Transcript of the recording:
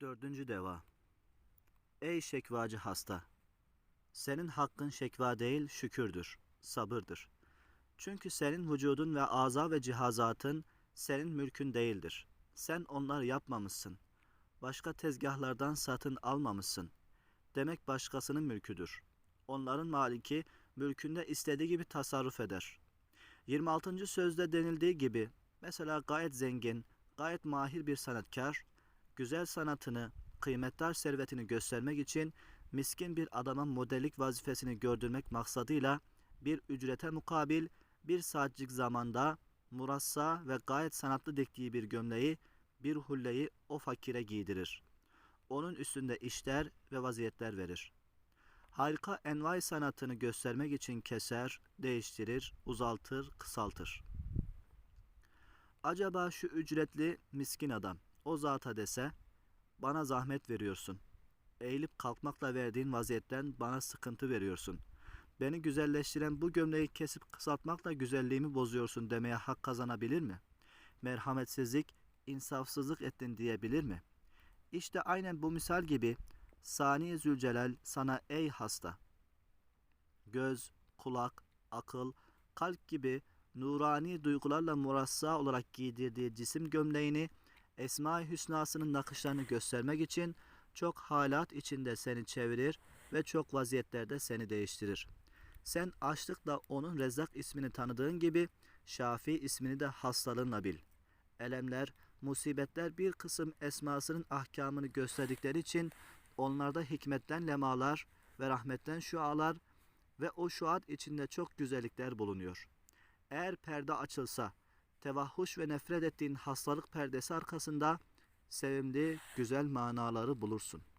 Dördüncü deva. Ey şekvacı hasta! Senin hakkın şekva değil şükürdür, sabırdır. Çünkü senin vücudun ve aza ve cihazatın senin mülkün değildir. Sen onlar yapmamışsın. Başka tezgahlardan satın almamışsın. Demek başkasının mülküdür. Onların maliki mülkünde istediği gibi tasarruf eder. 26. sözde denildiği gibi mesela gayet zengin, gayet mahir bir sanatkar, güzel sanatını, kıymetdar servetini göstermek için miskin bir adama modellik vazifesini gördürmek maksadıyla bir ücrete mukabil bir saatlik zamanda murassa ve gayet sanatlı diktiği bir gömleği, bir hulleyi o fakire giydirir. Onun üstünde işler ve vaziyetler verir. Harika envai sanatını göstermek için keser, değiştirir, uzaltır, kısaltır. Acaba şu ücretli miskin adam o zata dese, bana zahmet veriyorsun. Eğilip kalkmakla verdiğin vaziyetten bana sıkıntı veriyorsun. Beni güzelleştiren bu gömleği kesip kısaltmakla güzelliğimi bozuyorsun demeye hak kazanabilir mi? Merhametsizlik, insafsızlık ettin diyebilir mi? İşte aynen bu misal gibi Sani Zülcelal sana ey hasta. Göz, kulak, akıl, kalp gibi nurani duygularla murassa olarak giydirdiği cisim gömleğini Esma-i Hüsna'sının nakışlarını göstermek için çok halat içinde seni çevirir ve çok vaziyetlerde seni değiştirir. Sen açlıkla onun Rezzak ismini tanıdığın gibi Şafi ismini de hastalığınla bil. Elemler, musibetler bir kısım esmasının ahkamını gösterdikleri için onlarda hikmetten lemalar ve rahmetten şualar ve o şuat içinde çok güzellikler bulunuyor. Eğer perde açılsa, tevahhuş ve nefret ettiğin hastalık perdesi arkasında sevimli, güzel manaları bulursun.''